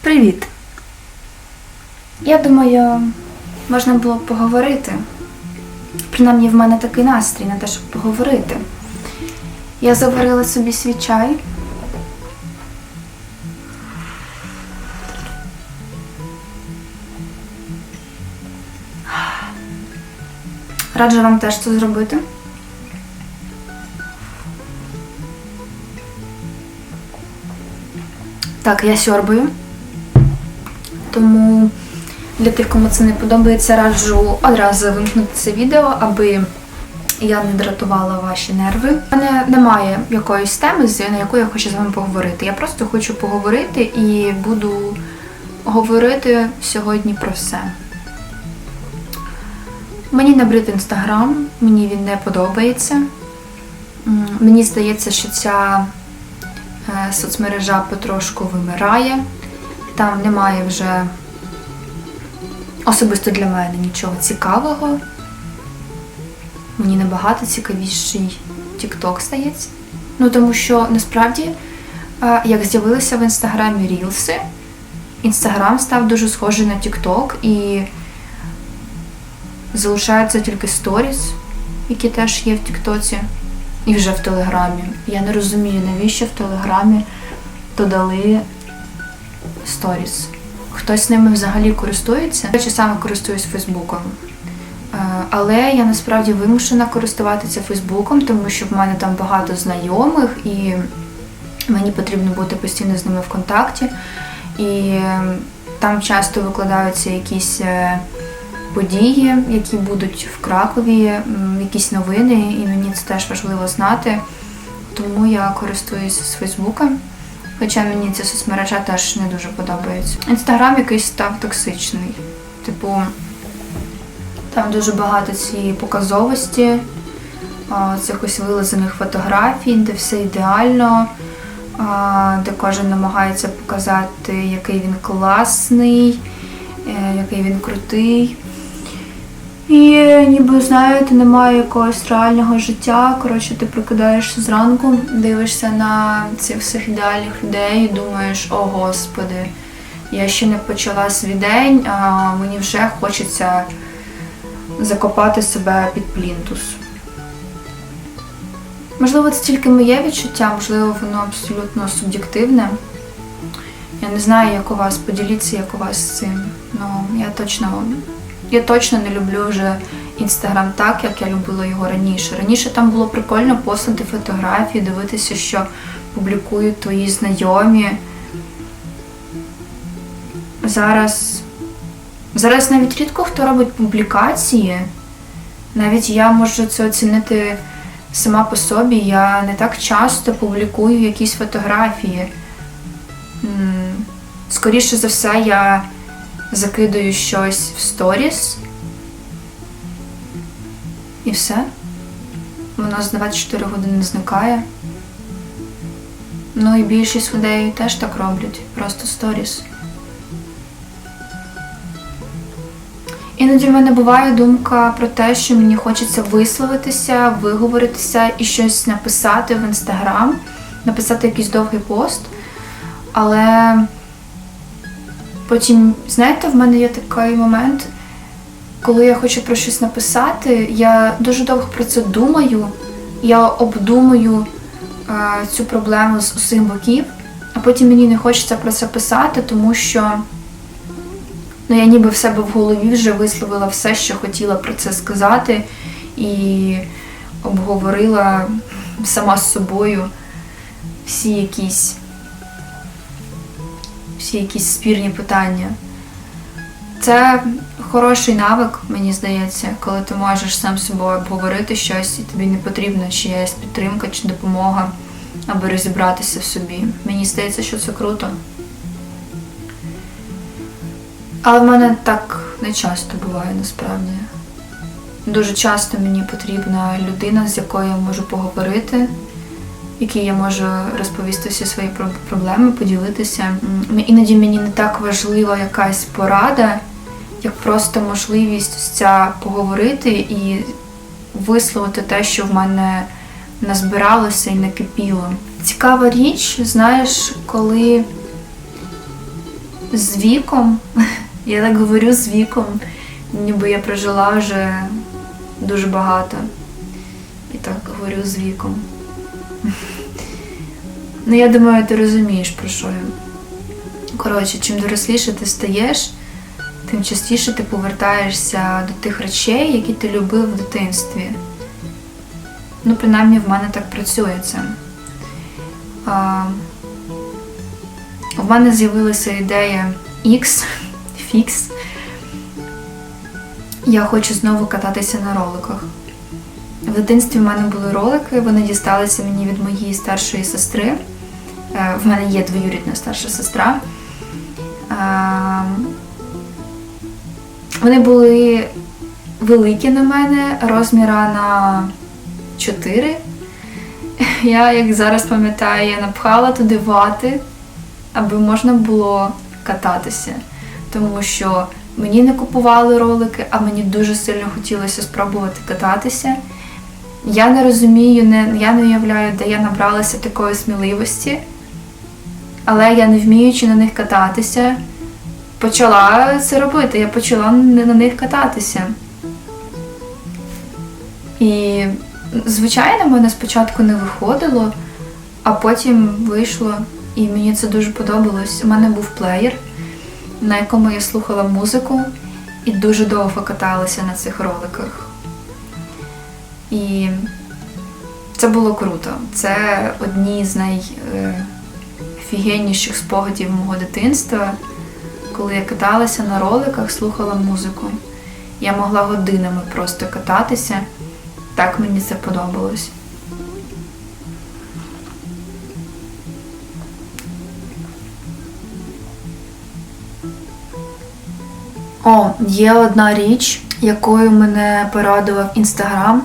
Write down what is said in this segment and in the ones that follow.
Привіт. Я думаю, можна було б поговорити. Принаймні в мене такий настрій на те, щоб поговорити. Я заварила собі свій чай. Раджу вам теж це зробити. Так, я сьорбаю. Тому для тих, кому це не подобається, раджу одразу вимкнути це відео, аби я не дратувала ваші нерви. У мене немає якоїсь теми, на яку я хочу з вами поговорити. Я просто хочу поговорити і буду говорити сьогодні про все. Мені набрид інстаграм, мені він не подобається. Мені здається, що ця е, соцмережа потрошку вимирає. Там немає вже особисто для мене нічого цікавого. Мені набагато цікавіший TikTok стається. Ну тому що насправді, е, як з'явилися в інстаграмі рілси, інстаграм став дуже схожий на TikTok і залишаються тільки сторіс, які теж є в Тіктоці, і вже в Телеграмі. Я не розумію, навіщо в Телеграмі додали сторіс. Хтось ними взагалі користується. Я чи саме користуюсь Фейсбуком. Е, Але я насправді вимушена користуватися Фейсбуком, тому що в мене там багато знайомих і мені потрібно бути постійно з ними в контакті. І е, там часто викладаються якісь е, події, які будуть в Кракові, якісь новини, і мені це теж важливо знати. Тому я користуюся з Фейсбуком. Хоча мені ця соцмережа теж не дуже подобається. Інстаграм якийсь став токсичний. Типу, там дуже багато цієї показовості, а, вилазених фотографій, де все ідеально, де кожен намагається показати, який він класний, е, який він крутий. І ніби знаєте, немає якогось реального життя. Коротше, ти прокидаєшся зранку, дивишся на цих всіх ідеальних людей і думаєш, о господи, я ще не почала свій день, а мені вже хочеться закопати себе під плінтус. Можливо, це тільки моє відчуття, можливо, воно абсолютно суб'єктивне. Я не знаю, як у вас, поділіться, як у вас з цим. Ну, я точно, я точно не люблю вже інстаграм так, як я любила його раніше. Раніше там було прикольно постати фотографії, дивитися, що публікують твої знайомі. Зараз, зараз навіть рідко хто робить публікації. Навіть я можу це оцінити сама по собі. Я не так часто публікую якісь фотографії. Скоріше за все, я закидаю щось в сторіс. І все. Воно з 24 години зникає. Ну і більшість людей теж так роблять. Просто сторіс. Іноді в мене буває думка про те, що мені хочеться висловитися, виговоритися і щось написати в інстаграм, написати якийсь довгий пост. Але потім, знаєте, в мене є такий момент, коли я хочу про щось написати, я дуже довго про це думаю, я обдумую е, цю проблему з усіх боків, а потім мені не хочеться про це писати, тому що ну, я ніби в себе в голові вже висловила все, що хотіла про це сказати, і обговорила сама з собою всі якісь всі якісь спірні питання. Це хороший навик, мені здається, коли ти можеш сам з собою обговорити щось, і тобі не потрібна чиясь підтримка чи допомога, аби розібратися в собі. Мені здається, що це круто. Але в мене так не часто буває насправді. Дуже часто мені потрібна людина, з якою я можу поговорити, якій я можу розповісти всі свої про- проблеми, поділитися. Іноді мені не так важлива якась порада, як просто можливість ця поговорити і висловити те, що в мене назбиралося і накипіло. Цікава річ, знаєш, коли з віком, я так говорю з віком, ніби я прожила вже дуже багато. І так говорю з віком. Ну, я думаю, ти розумієш, про що я. Коротше, чим доросліше ти стаєш, тим частіше ти повертаєшся до тих речей, які ти любив в дитинстві. Ну, принаймні, в мене так працює це. А, в мене з'явилася ідея X, фікс. Я хочу знову кататися на роликах. В дитинстві в мене були ролики, вони дісталися мені від моєї старшої сестри. Е, В мене є двоюрідна старша сестра. Е, Вони були великі на мене, розміра на 4. Я, як зараз пам'ятаю, я напхала туди вати, аби можна було кататися. Тому що мені не купували ролики, а мені дуже сильно хотілося спробувати кататися. Я не розумію, не, я не уявляю, де я набралася такої сміливості, але я, не вміючи на них кататися, почала це робити. Я почала на на них кататися. І, звичайно, в мене спочатку не виходило, а потім вийшло, і мені це дуже подобалось. У мене був плеєр, на якому я слухала музику і дуже довго каталася на цих роликах. І це було круто. Це одні з найофігенніших спогадів мого дитинства, коли я каталася на роликах, слухала музику. Я могла годинами просто кататися. Так мені це подобалось. О, є одна річ, якою мене порадував інстаграм.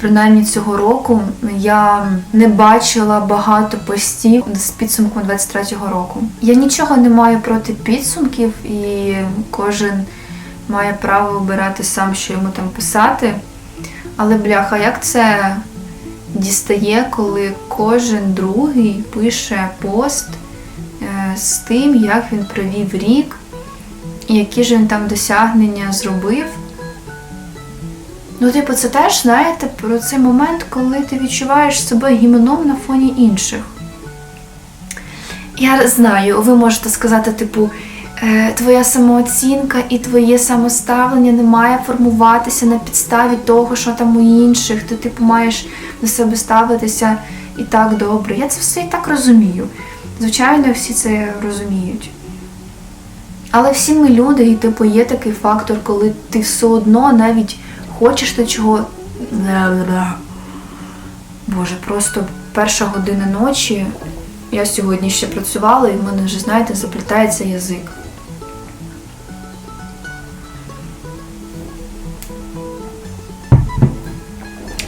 Принаймні цього року я не бачила багато постів з підсумком 23-го року. Я нічого не маю проти підсумків, і кожен має право обирати сам, що йому там писати. Але бляха, як це дістає, коли кожен другий пише пост е, з тим, як він провів рік, і які ж він там досягнення зробив. Ну, типу, це теж, знаєте, про цей момент, коли ти відчуваєш себе гімном на фоні інших. Я знаю, ви можете сказати, типу, е, твоя самооцінка і твоє самоставлення не має формуватися на підставі того, що там у інших. Ти, типу, маєш до себе ставитися і так добре. Я це все і так розумію. Звичайно, всі це розуміють. Але всі ми люди, і типу є такий фактор, коли ти все одно навіть хочеш ти чого. Боже, просто перша година ночі. Я сьогодні ще працювала, і в мене вже, знаєте, заплітається язик.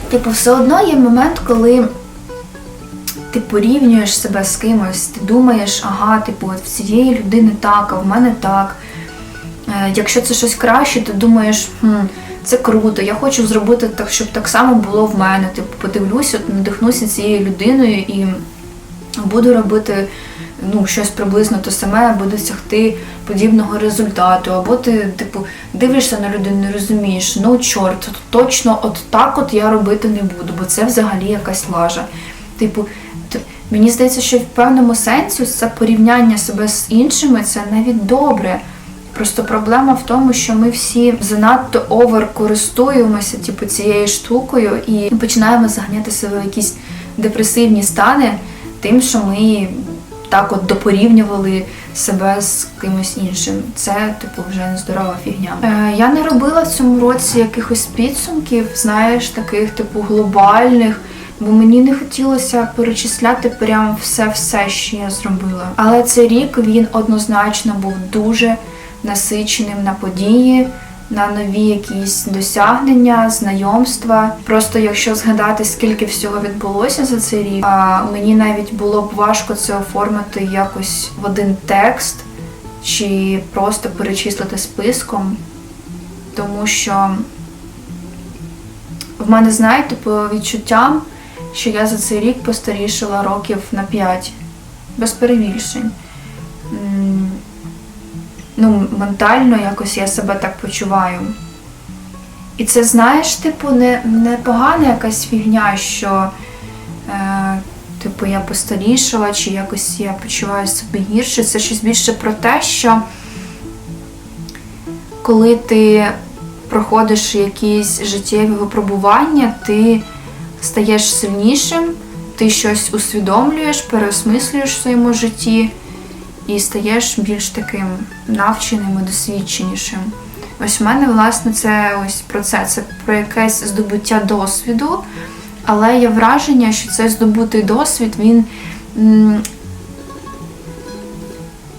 Типу, все одно є момент, коли ти порівнюєш себе з кимось, ти думаєш, ага, типу, от в цієї людини так, а в мене так. Е, Якщо це щось краще, ти думаєш, хм, це круто, я хочу зробити так, щоб так само було в мене. Типу, подивлюся, надихнуся цією людиною і буду робити ну, щось приблизно те саме, аби досягти подібного результату. Або ти, типу, дивишся на людину, і розумієш, ну чорт, точно от так от я робити не буду, бо це взагалі якась лажа. Типу, мені здається, що в певному сенсі це порівняння себе з іншими це навіть добре. Просто проблема в тому, що ми всі занадто овер користуємося типу, цією штукою і починаємо заганяти себе в якісь депресивні стани, тим, що ми так от допорівнювали себе з кимось іншим. Це, типу, вже нездорова фігня. Е, я не робила в цьому році якихось підсумків, знаєш, таких, типу, глобальних. Бо мені не хотілося перечисляти прям все-все, що я зробила. Але цей рік він однозначно був дуже насиченим на події, на нові якісь досягнення, знайомства. Просто якщо згадати, скільки всього відбулося за цей рік, мені навіть було б важко це оформити якось в один текст чи просто перечислити списком, тому що в мене, знаєте, по відчуттям, що я за цей рік постарішала років на 5, без перебільшень. Ну, ментально якось я себе так почуваю. І це, знаєш, типу, не, не погана якась фігня, що е, типу, я постарішала, чи якось я почуваю себе гірше. Це щось більше про те, що коли ти проходиш якісь життєві випробування, ти стаєш сильнішим, ти щось усвідомлюєш, переосмислюєш в своєму житті і стаєш більш таким навченим і досвідченішим. Ось в мене, власне, це ось про це. Це про якесь здобуття досвіду, але є враження, що цей здобутий досвід, він.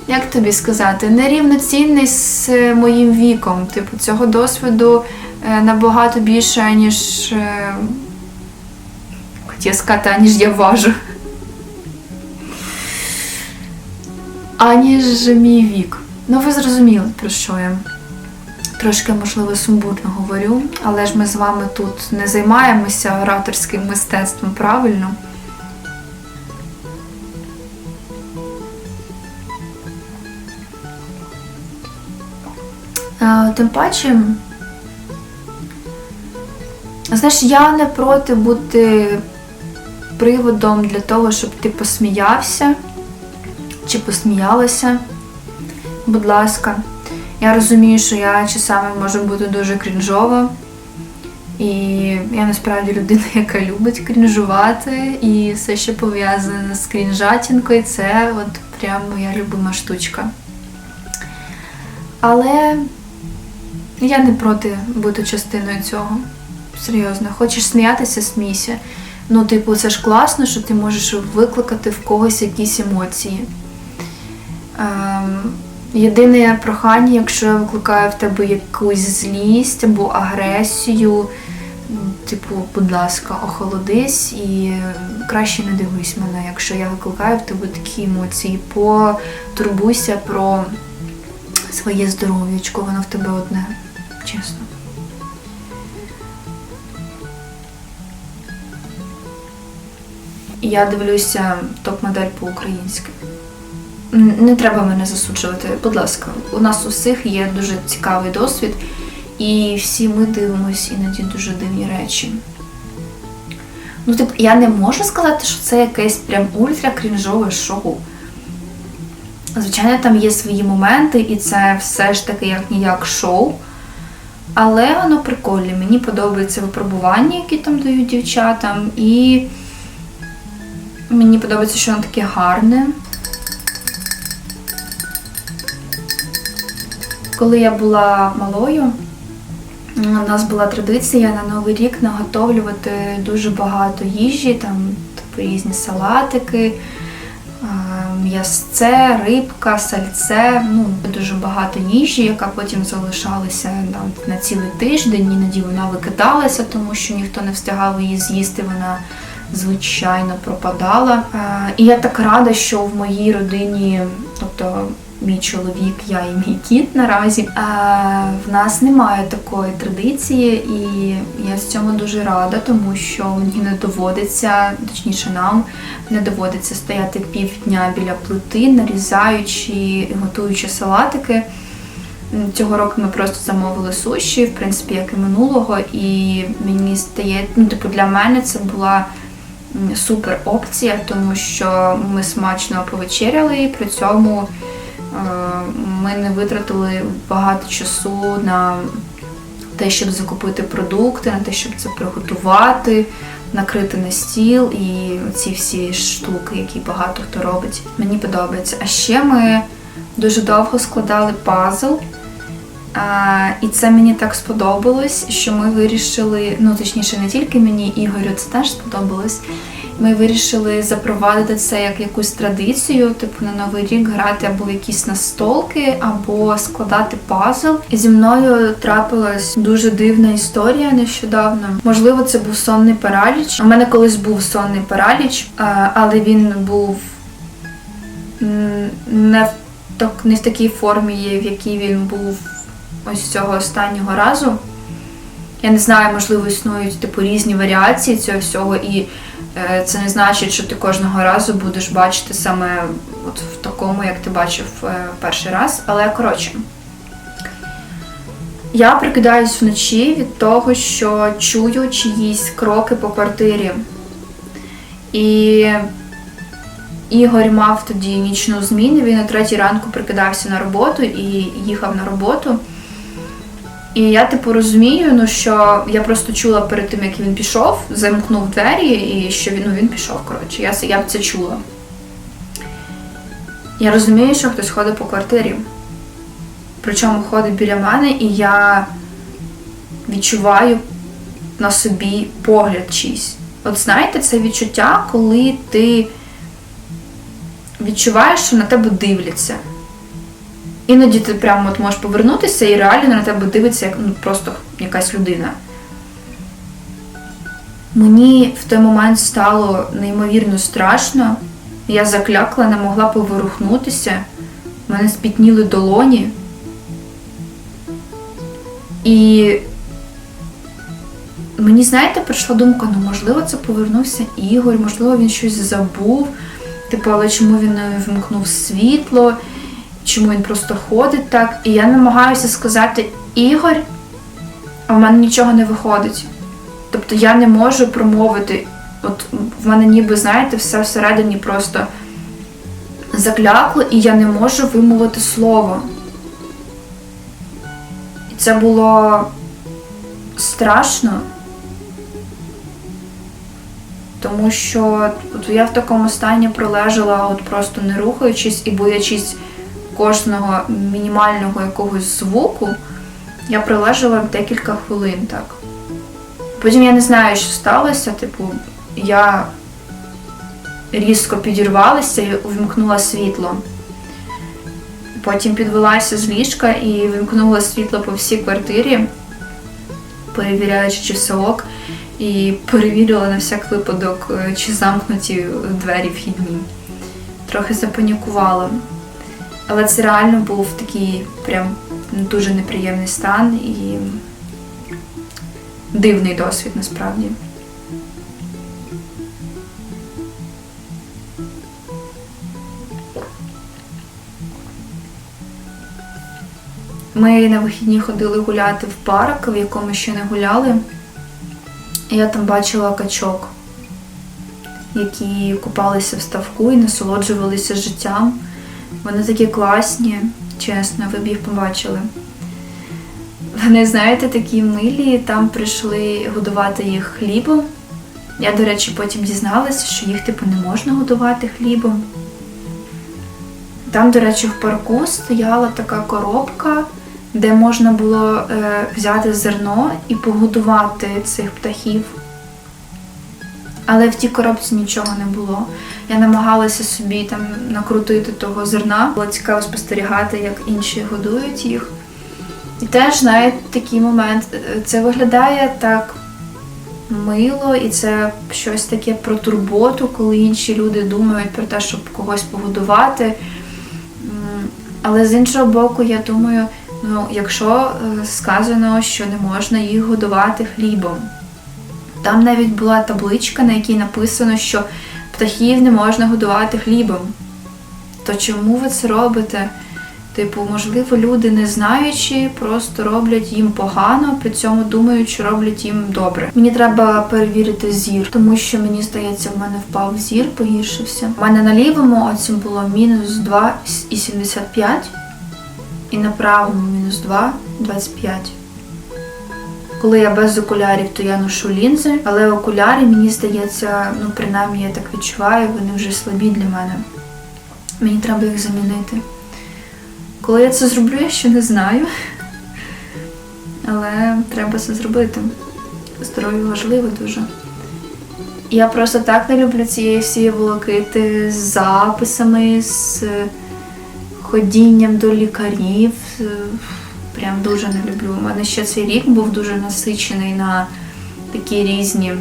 Як тобі сказати, нерівноцінний з моїм віком. Типу, цього досвіду е, набагато більше, ніж. е, Хотів сказати, аніж я важу. Аніж мій вік. Ну, ви зрозуміли, про що я. Трошки, можливо, сумбурно говорю, але ж ми з вами тут не займаємося ораторським мистецтвом, правильно? Е, Тим паче, знаєш, я не проти бути приводом для того, щоб ти посміявся чи посміялася. Будь ласка. Я розумію, що я часами можу бути дуже крінжова. І я насправді людина, яка любить крінжувати, і все, що пов'язане з крінжатінкою, це от прям моя любима штучка. Але я не проти бути частиною цього. Серйозно, хочеш сміятися, смійся. Ну, типу, це ж класно, що ти можеш викликати в когось якісь емоції. Ем, єдине прохання, якщо я викликаю в тебе якусь злість або агресію, типу, будь ласка, охолодись і краще не дивись мене, якщо я викликаю в тебе такі емоції. Потурбуйся про своє здоров'ячко, воно в тебе одне, чесно. Я дивлюся топ-модель по-українськи. Не треба мене засуджувати, будь ласка. У нас усіх є дуже цікавий досвід, і всі ми дивимося іноді дуже дивні речі. Ну, типу, я не можу сказати, що це якесь прям ультра крінжове шоу. Звичайно, там є свої моменти, і це все ж таки як ніяк шоу. Але воно прикольне. Мені подобається випробування, які там дають дівчатам, і мені подобається, що воно таке гарне. Коли я була малою, у нас була традиція на Новий рік наготовлювати дуже багато їжі, там типу, різні салатики, м'ясце, рибка, сальце, ну, дуже багато їжі, яка потім залишалася там, на цілий тиждень, іноді вона викидалася, тому що ніхто не встигав її з'їсти, вона звичайно пропадала. І я так рада, що в моїй родині, тобто мій чоловік, я і мій кіт наразі. В нас немає такої традиції, і я з цьому дуже рада, тому що мені не доводиться, точніше нам не доводиться стояти півдня біля плити, нарізаючи і готуючи салатики. Цього року ми просто замовили суші, в принципі, як і минулого, і мені здається, ну, типу, для мене це була супер опція, тому що ми смачно повечеряли і при цьому ми не витратили багато часу на те, щоб закупити продукти, на те, щоб це приготувати, накрити на стіл і ці всі штуки, які багато хто робить. Мені подобається. А ще ми дуже довго складали пазл. А, і це мені так сподобалось, що ми вирішили, ну точніше, не тільки мені, Ігорю, це теж сподобалось. Ми вирішили запровадити це як якусь традицію, типу на Новий рік грати або якісь настолки, або складати пазл. І зі мною трапилась дуже дивна історія нещодавно. Можливо, це був сонний параліч. У мене колись був сонний параліч, але він був не в так не в такій формі, в якій він був ось цього останнього разу. Я не знаю, можливо, існують типу різні варіації цього всього, і е, це не значить, що ти кожного разу будеш бачити саме от в такому, як ти бачив е, перший раз. Але коротше. Я прикидаюсь вночі від того, що чую чиїсь кроки по квартирі. І Ігор мав тоді нічну зміну, він о третій ранку прикидався на роботу і їхав на роботу. І я типу розумію, ну що я просто чула перед тим, як він пішов, замкнув двері, і що він, ну, він пішов. Коротше, я, я це чула. Я розумію, що хтось ходить по квартирі. Причому ходить біля мене, і я відчуваю на собі погляд чийсь. От знаєте, це відчуття, коли ти відчуваєш, що на тебе дивляться. Іноді ти прямо от можеш повернутися і реально на тебе дивиться як ну, просто якась людина. Мені в той момент стало неймовірно страшно. Я заклякла, не могла поворухнутися. У мене спітніли долоні. І мені, знаєте, прийшла думка, ну можливо, це повернувся Ігор, можливо, він щось забув. Типу, але чому він не вимкнув світло, чому він просто ходить так? І я намагаюся сказати Ігор, а в мене нічого не виходить. Тобто я не можу промовити. От в мене ніби, знаєте, все всередині просто заклякло, і я не можу вимовити слово. І це було страшно. Тому що от я в такому стані пролежала, от просто не рухаючись і боячись кожного мінімального якогось звуку, я пролежала декілька хвилин так. Потім я не знаю, що сталося, типу, я різко підірвалася і увімкнула світло. Потім підвелася з ліжка і вимкнула світло по всій квартирі, перевіряючи, чи все ок, і перевірила на всяк випадок, е, чи замкнуті двері вхідні. Трохи запанікувала. Але це реально був такий прям дуже неприємний стан і дивний досвід насправді. Ми на вихідні ходили гуляти в парк, в якому ще не гуляли. Я там бачила качок, які купалися в ставку і насолоджувалися життям. Вони такі класні, чесно, ви б їх побачили. Вони, знаєте, такі милі, там прийшли годувати їх хлібом. Я, до речі, потім дізналася, що їх типу не можна годувати хлібом. Там, до речі, в парку стояла така коробка, де можна було е, взяти зерно і погодувати цих птахів. Але в тій коробці нічого не було. Я намагалася собі там накрутити того зерна. Було цікаво спостерігати, як інші годують їх. І теж, знаєте, такий момент. е, Це виглядає так мило, і це щось таке про турботу, коли інші люди думають про те, щоб когось погодувати. Але з іншого боку, я думаю, ну, якщо е, сказано, що не можна їх годувати хлібом. Там навіть була табличка, на якій написано, що птахів не можна годувати хлібом. То чому ви це робите? Типу, можливо, люди не знаючи, просто роблять їм погано, при цьому думають, що роблять їм добре. Мені треба перевірити зір, тому що мені здається, в мене впав зір, погіршився. У мене на лівому оці було мінус 2,75 і на правому мінус 2,25. Коли я без окулярів, то я ношу лінзи, але окуляри, мені здається, ну принаймні я так відчуваю, вони вже слабі для мене. Мені треба їх замінити. Коли я це зроблю, я ще не знаю. Але треба це зробити. Здоров'я важливе дуже. Я просто так не люблю цієї всієї волокити з записами, з ходінням до лікарів. Прям дуже не люблю. У мене ще цей рік був дуже насичений на такі різні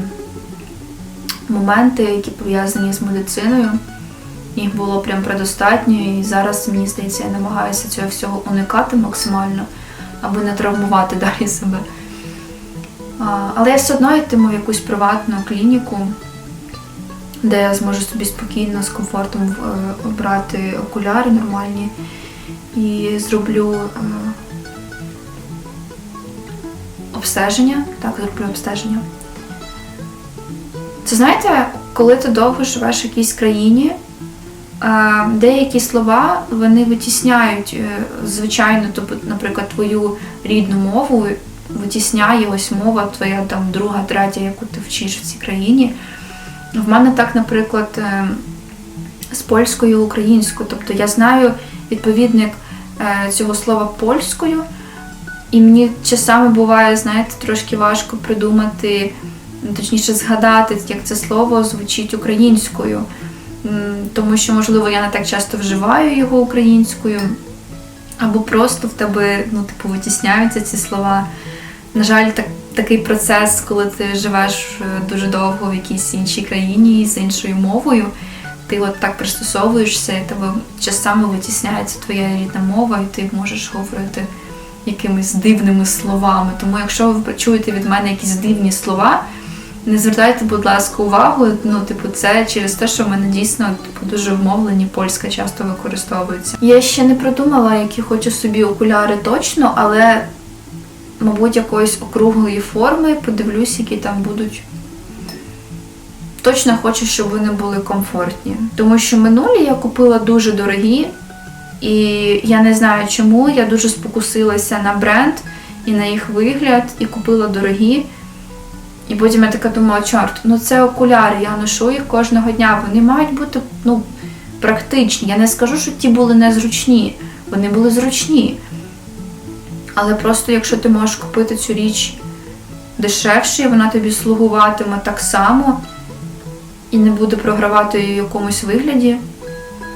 моменти, які пов'язані з медициною. Їх було прям предостатньо, і зараз, мені здається, я намагаюся цього всього уникати максимально, аби не травмувати далі себе. Але я все одно йтиму в якусь приватну клініку, де я зможу собі спокійно, з комфортом е, обрати окуляри нормальні і зроблю обстеження. Так, зроблю обстеження. Це знаєте, коли ти довго живеш в якійсь країні, е, деякі слова вони витісняють, е, звичайно, наприклад, твою рідну мову витісняє ось мова твоя там друга, третя, яку ти вчиш в цій країні. В мене так, наприклад, е, з польською українською. Тобто я знаю відповідник цього слова польською, і мені часами буває, знаєте, трошки важко придумати, ну, точніше згадати, як це слово звучить українською. Тому що, можливо, я не так часто вживаю його українською, або просто в тебе ну, типу, витісняються ці слова. На жаль, так, такий процес, коли ти живеш е, дуже довго в якійсь іншій країні з іншою мовою, ти от так пристосовуєшся, і тебе часами витісняється твоя рідна мова, і ти можеш говорити якимись дивними словами. Тому якщо ви почуєте від мене якісь дивні слова, не звертайте, будь ласка, увагу. Ну, типу, це через те, що в мене дійсно типу, дуже вмовлені, польська часто використовується. Я ще не придумала, які хочу собі окуляри точно, але мабуть, якоїсь округлої форми, подивлюсь, які там будуть. Точно хочу, щоб вони були комфортні. Тому що минулі я купила дуже дорогі, і я не знаю чому. Я дуже спокусилася на бренд і на їх вигляд, і купила дорогі. І потім я така думала, чорт, ну це окуляри, я ношу їх кожного дня. Вони мають бути ну, практичні. Я не скажу, що ті були незручні. Вони були зручні. Але просто якщо ти можеш купити цю річ дешевше, і вона тобі слугуватиме так само і не буде програвати її в якомусь вигляді,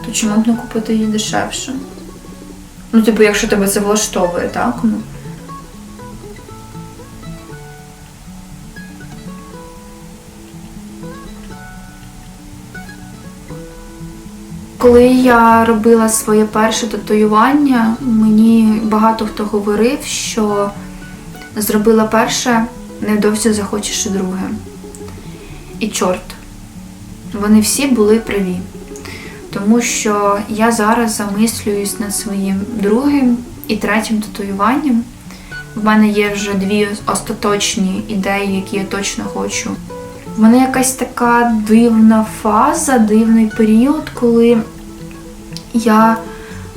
то чому б не купити її дешевше? Ну, типу, якщо тебе це влаштовує, так? Ну. Коли я робила своє перше татуювання, мені багато хто говорив, що зробила перше, невдовзі захочеш і друге. І чорт, вони всі були праві. Тому що я зараз замислююсь над своїм другим і третім татуюванням. В мене є вже дві остаточні ідеї, які я точно хочу. В мене якась така дивна фаза, дивний період, коли я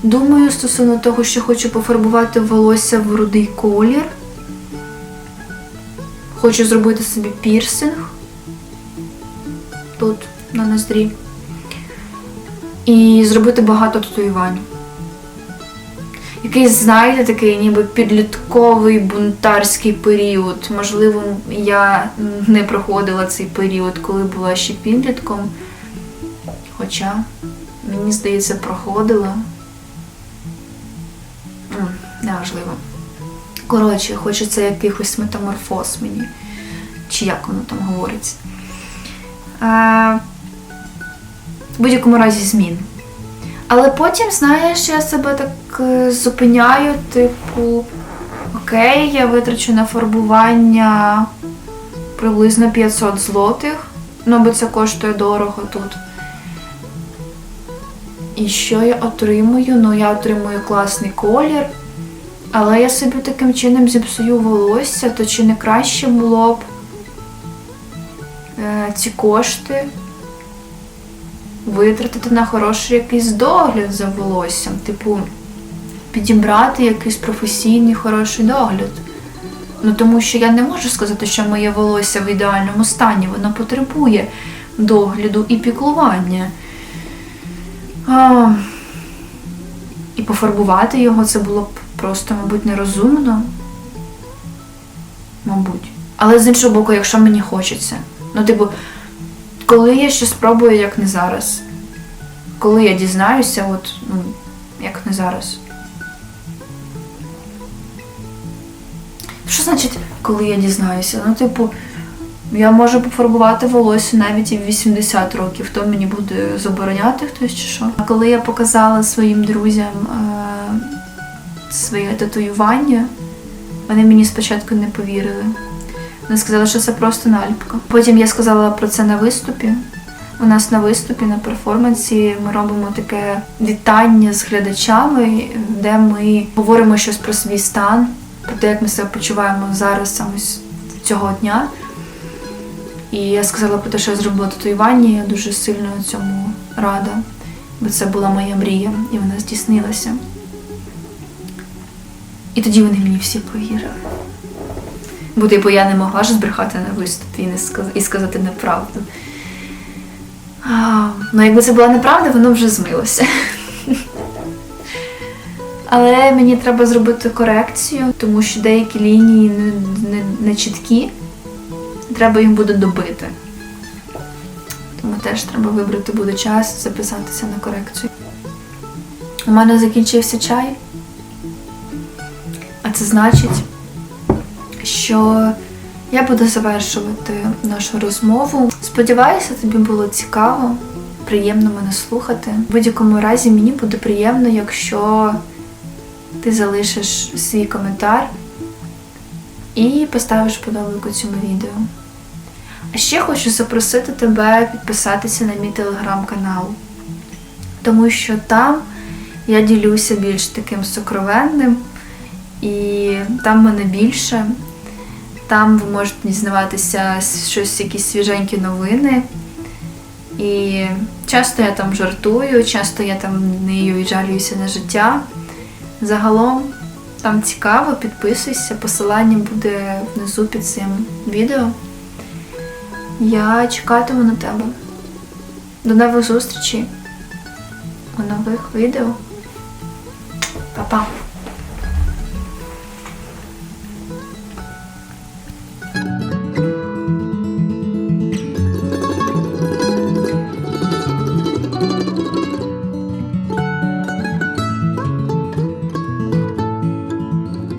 думаю стосовно того, що хочу пофарбувати волосся в рудий колір. Хочу зробити собі пірсинг тут, на ноздрі. І зробити багато татуювань. Якийсь, знаєте, такий ніби підлітковий бунтарський період. Можливо, я не проходила цей період, коли була ще підлітком. Хоча, мені здається, проходила. Неважливо. Коротше, хочеться якихось метаморфоз мені. Чи як воно там говориться. В будь-якому разі змін. Але потім, знаєш, я себе так е, зупиняю, типу, окей, я витрачу на фарбування приблизно 500 злотих, ну бо це коштує дорого тут. І що я отримую? Ну, я отримую класний колір, але я собі таким чином зіпсую волосся, то чи не краще було б е, ці кошти витратити на хороший якийсь догляд за волоссям, типу підібрати якийсь професійний хороший догляд. Ну тому що я не можу сказати, що моє волосся в ідеальному стані, воно потребує догляду і піклування. А, і пофарбувати його це було б просто, мабуть, нерозумно. Мабуть. Але з іншого боку, якщо мені хочеться. Ну, типу, коли я ще спробую, як не зараз. Коли я дізнаюся, от, ну, як не зараз. Що значить, коли я дізнаюся? Ну, типу, я можу пофарбувати волосся навіть і в 80 років. Хто мені буде забороняти хтось чи що? А коли я показала своїм друзям е- своє татуювання, вони мені спочатку не повірили. Вони сказали, що це просто наліпка. Потім я сказала про це на виступі. У нас на виступі, на перформансі ми робимо таке вітання з глядачами, де ми говоримо щось про свій стан, про те, як ми себе почуваємо зараз саме цього дня. І я сказала про те, що я зробила татуювання, я дуже сильно цьому рада, бо це була моя мрія, і вона здійснилася. І тоді вони мені всі повірили. Бо типу я не могла ж збрехати на виступі і, не сказ... і сказати неправду. А, ну, якби це була неправда, воно вже змилося. Але мені треба зробити корекцію, тому що деякі лінії не, не, не чіткі. Треба їх буде добити. Тому теж треба вибрати буде час, записатися на корекцію. У мене закінчився чай. А це значить, що я буду завершувати нашу розмову. Сподіваюся, тобі було цікаво, приємно мене слухати. В будь-якому разі мені буде приємно, якщо ти залишиш свій коментар і поставиш подобайку цьому відео. А ще хочу запросити тебе підписатися на мій телеграм-канал, тому що там я ділюся більш таким сокровенним, і там мене більше. Там ви можете дізнаватися щось, якісь свіженькі новини. І часто я там жартую, часто я там нею і жалююся на життя. Загалом там цікаво, підписуйся, посилання буде внизу під цим відео. Я чекатиму на тебе. До нових зустрічей у нових відео. Па-па!